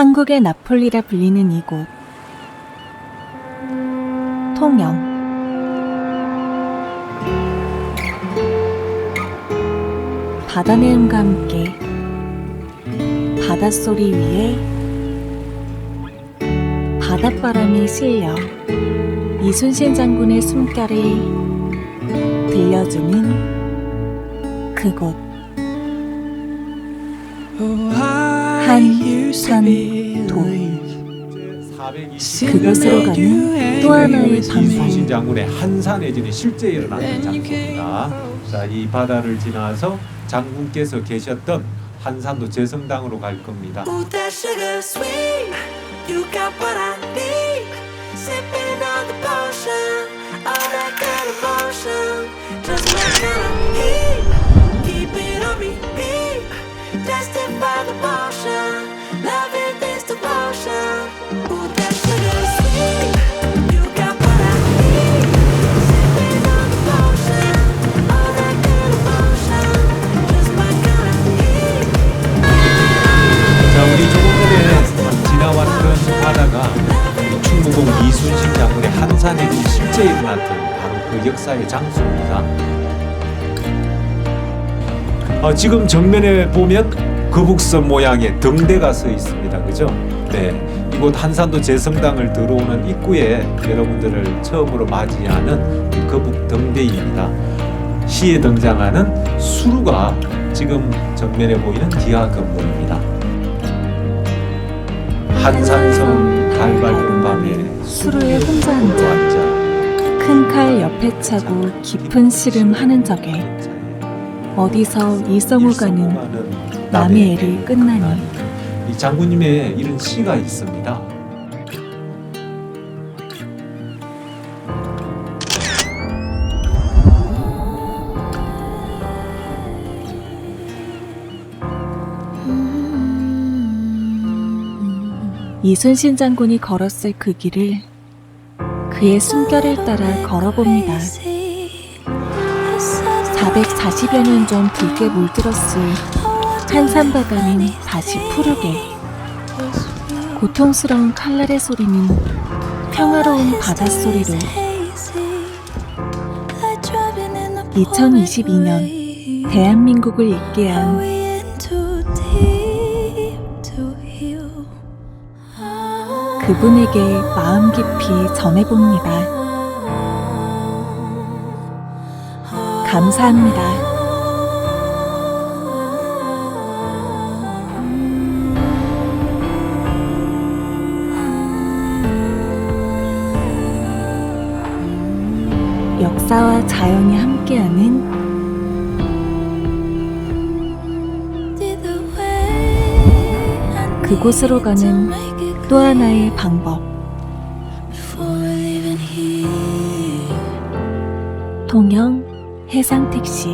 한국의 나폴리라 불리는 이곳. 통영. 바다 내음과 함께 바닷소리 위에 바닷바람이 실려 이순신 장군의 숨결을 들려주는 그곳. 한산 도. 그곳으로 가는 또 하나의. 이순신 장군의 한산해진이 실제 일어났던 장소입니다. 자, 이 바다를 지나서 장군께서 계셨던 한산도 제성당으로 갈 겁니다. 일어났던 바로 그 역사의 장소입니다. 어, 지금 정면에 보면 거북선 모양의 등대가 서 있습니다. 그죠? 네. 이곳 한산도 제성당을 들어오는 입구에 여러분들을 처음으로 맞이하는 이 거북 등대입니다. 시에 등장하는 수루가 지금 정면에 보이는 기아 건물입니다. 한산성 달 밝은 밤에 수루에 혼자 앉아 큰 칼 옆에 차고 깊은 씨름하는 적에 어디서 이성우가는 남의 애를 끝나니 이 장군님의 이런 시가 있습니다. 이순신 장군이 걸었을 그 길을 그의 숨결을 따라 걸어봅니다. 440여 년 전 붉게 물들었을 한산바다는 다시 푸르게 고통스러운 칼날의 소리는 평화로운 바닷소리로 2022년 대한민국을 있게 한 그분에게 마음 깊이 전해봅니다. 감사합니다. 역사와 자연이 함께하는 그곳으로 가는 또 하나의 방법. 통영 해상택시